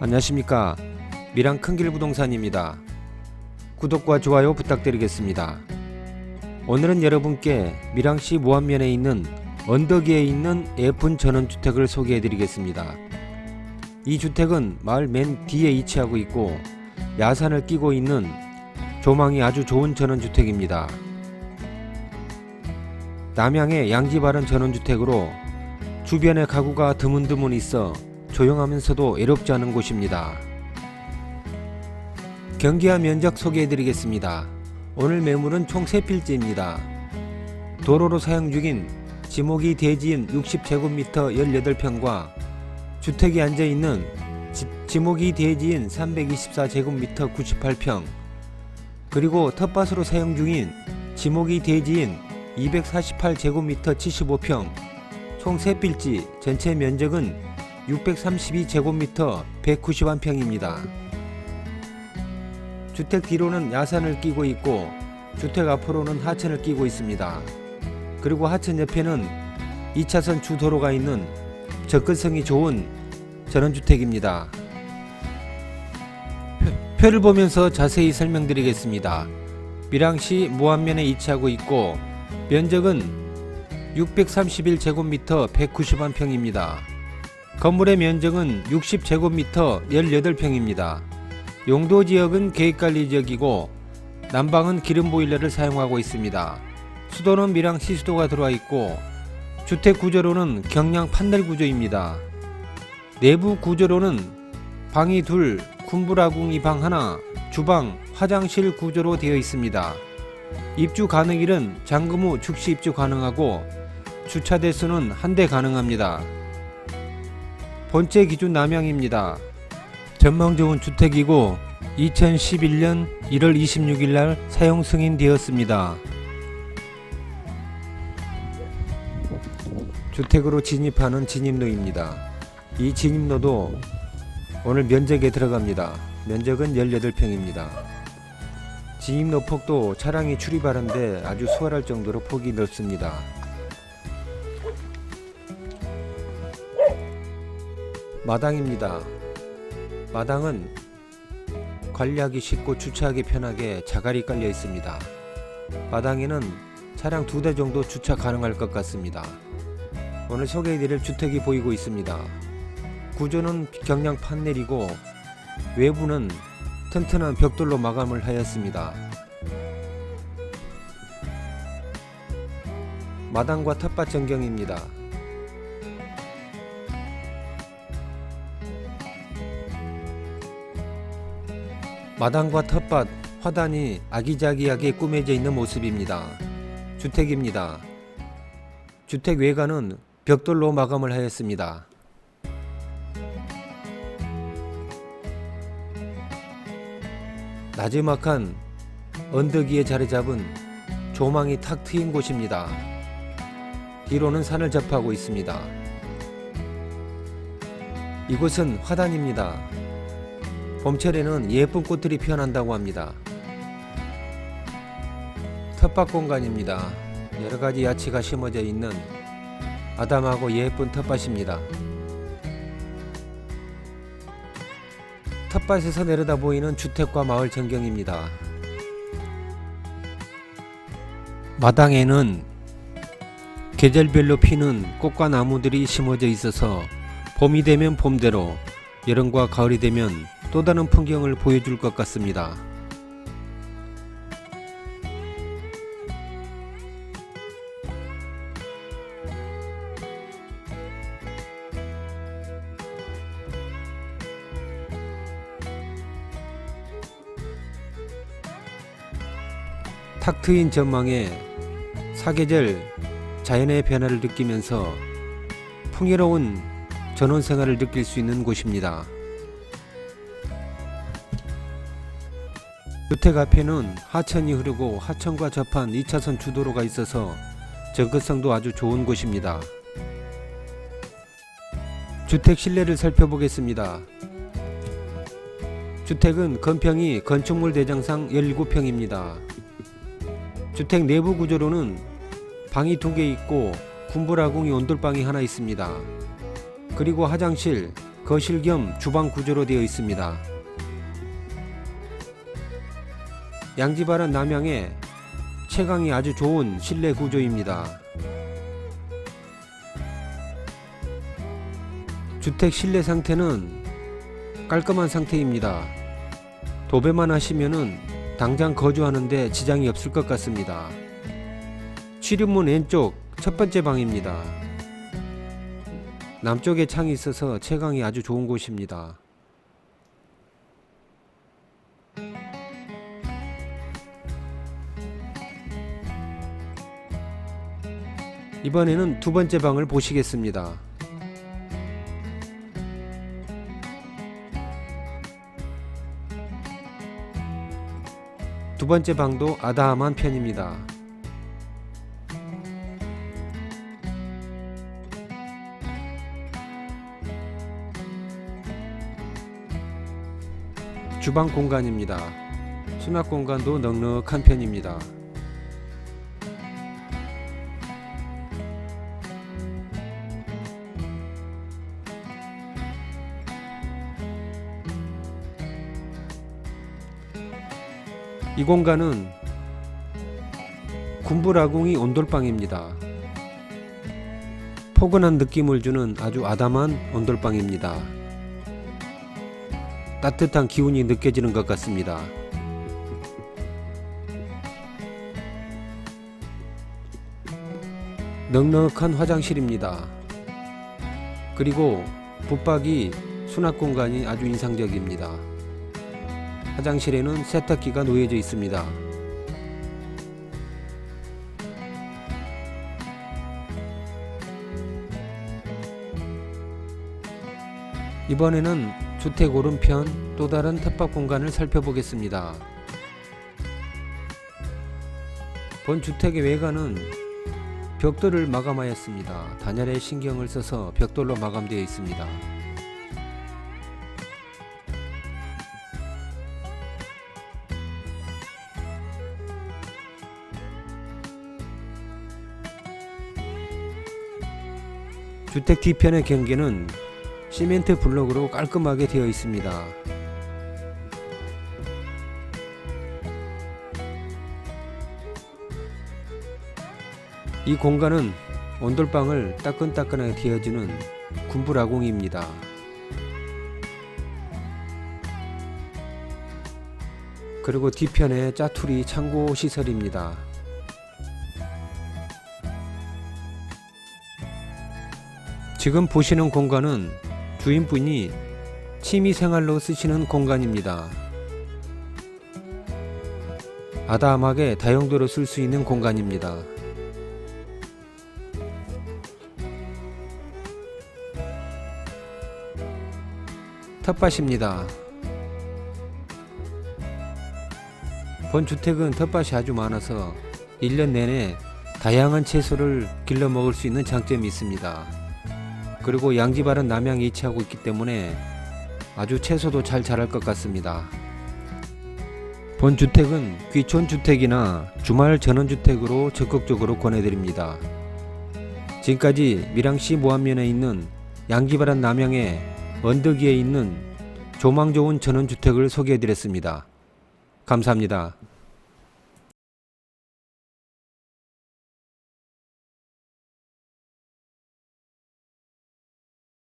안녕하십니까. 미랑 큰길 부동산입니다. 구독과 좋아요 부탁드리겠습니다. 오늘은 여러분께 밀양시 무안면에 있는 언덕 위에 있는 예쁜 전원주택을 소개해 드리겠습니다. 이 주택은 마을 맨 뒤에 위치하고 있고 야산을 끼고 있는 조망이 아주 좋은 전원주택입니다. 남양의 양지 바른 전원주택으로 주변에 가구가 드문드문 있어 조용하면서도 외롭지 않은 곳입니다. 경기와 면적 소개해 드리겠습니다. 오늘 매물은 총 3필지입니다. 도로로 사용 중인 지목이 대지인 60제곱미터 18평과 주택이 앉아 있는 지목이 대지인 324제곱미터 98평 그리고 텃밭으로 사용 중인 지목이 대지인 248제곱미터 75평 총 3필지 전체 면적은 632제곱미터 191평입니다. 주택 뒤로는 야산을 끼고 있고 주택 앞으로는 하천을 끼고 있습니다. 그리고 하천 옆에는 2차선 주도로가 있는 접근성이 좋은 전원주택입니다. 표- 표를 보면서 자세히 설명드리겠습니다. 밀양시 무안면에 위치하고 있고 면적은 631제곱미터 191평입니다. 건물의 면적은 60제곱미터 18평입니다. 용도 지역은 계획관리 지역이고 난방은 기름 보일러를 사용하고 있습니다. 수도는 밀양 시 수도가 들어와 있고 주택 구조로는 경량 판넬 구조입니다. 내부 구조로는 방이 둘, 군부라궁이 방 하나, 주방, 화장실 구조로 되어 있습니다. 입주 가능일은 잔금 후 즉시 입주 가능하고 주차 대수는 한 대 가능합니다. 번째 기준 남양입니다. 전망 좋은 주택이고 2011년 1월 26일 날 사용 승인되었습니다. 주택으로 진입하는 진입로입니다. 이 진입로도 오늘 면적에 들어갑니다. 면적은 18평입니다. 진입로 폭도 차량이 출입하는데 아주 수월할 정도로 폭이 넓습니다. 마당입니다. 마당은 관리하기 쉽고 주차하기 편하게 자갈이 깔려 있습니다. 마당에는 차량 두 대 정도 주차 가능할 것 같습니다. 오늘 소개해드릴 주택이 보이고 있습니다. 구조는 경량 판넬이고 외부는 튼튼한 벽돌로 마감을 하였습니다. 마당과 텃밭 전경입니다. 마당과 텃밭, 화단이 아기자기하게 꾸며져 있는 모습입니다. 주택입니다. 주택 외관은 벽돌로 마감을 하였습니다. 나지막한 언덕 위에 자리 잡은 조망이 탁 트인 곳입니다. 뒤로는 산을 접하고 있습니다. 이곳은 화단입니다. 봄철에는 예쁜 꽃들이 피어난다고 합니다. 텃밭 공간입니다. 여러 가지 야채가 심어져 있는 아담하고 예쁜 텃밭입니다. 텃밭에서 내려다 보이는 주택과 마을 전경입니다. 마당에는 계절별로 피는 꽃과 나무들이 심어져 있어서 봄이 되면 봄대로 여름과 가을이 되면 또 다른 풍경을 보여줄 것 같습니다. 탁 트인 전망에 사계절 자연의 변화를 느끼면서 풍요로운 전원 생활을 느낄 수 있는 곳입니다. 주택 앞에는 하천이 흐르고 하천과 접한 2차선 주도로가 있어서 접근성도 아주 좋은 곳입니다. 주택 실내를 살펴보겠습니다. 주택은 건평이 건축물 대장상 17평입니다. 주택 내부 구조로는 방이 두 개 있고 군부라궁이 온돌방이 하나 있습니다. 그리고 화장실, 거실 겸 주방 구조로 되어 있습니다. 양지바른 남향의 채광이 아주 좋은 실내 구조입니다. 주택 실내 상태는 깔끔한 상태입니다. 도배만 하시면은 당장 거주하는데 지장이 없을 것 같습니다. 출입문 왼쪽 첫 번째 방입니다. 남쪽에 창이 있어서 채광이 아주 좋은 곳입니다. 이번에는 두 번째 방을 보시겠습니다. 두 번째 방도 아담한 편입니다. 주방 공간입니다. 수납 공간도 넉넉한 편입니다. 이 공간은 군부라궁이 온돌방입니다. 포근한 느낌을 주는 아주 아담한 온돌방입니다. 따뜻한 기운이 느껴지는 것 같습니다. 넉넉한 화장실입니다. 그리고 붙박이 수납 공간이 아주 인상적입니다. 화장실에는 세탁기가 놓여져 있습니다. 이번에는 주택 오른편 또 다른 텃밭 공간을 살펴보겠습니다. 본 주택의 외관은 벽돌을 마감하였습니다. 단열에 신경을 써서 벽돌로 마감되어 있습니다. 주택 뒤편의 경계는 시멘트 블록으로 깔끔하게 되어 있습니다. 이 공간은 온돌방을 따끈따끈하게 데워주는 군부라공입니다. 그리고 뒤편에 짜투리 창고 시설입니다. 지금 보시는 공간은 주인분이 취미 생활로 쓰시는 공간입니다. 아담하게 다용도로 쓸 수 있는 공간입니다. 텃밭입니다. 본 주택은 텃밭이 아주 많아서 1년 내내 다양한 채소를 길러 먹을 수 있는 장점이 있습니다. 그리고 양지발은 남향에 위치하고 있기 때문에 아주 채소도 잘 자랄 것 같습니다. 본 주택은 귀촌 주택이나 주말 전원 주택으로 적극적으로 권해드립니다. 지금까지 밀양시 모안면에 있는 양지바란 남향의 언덕 위에 있는 조망 좋은 전원 주택을 소개해드렸습니다. 감사합니다.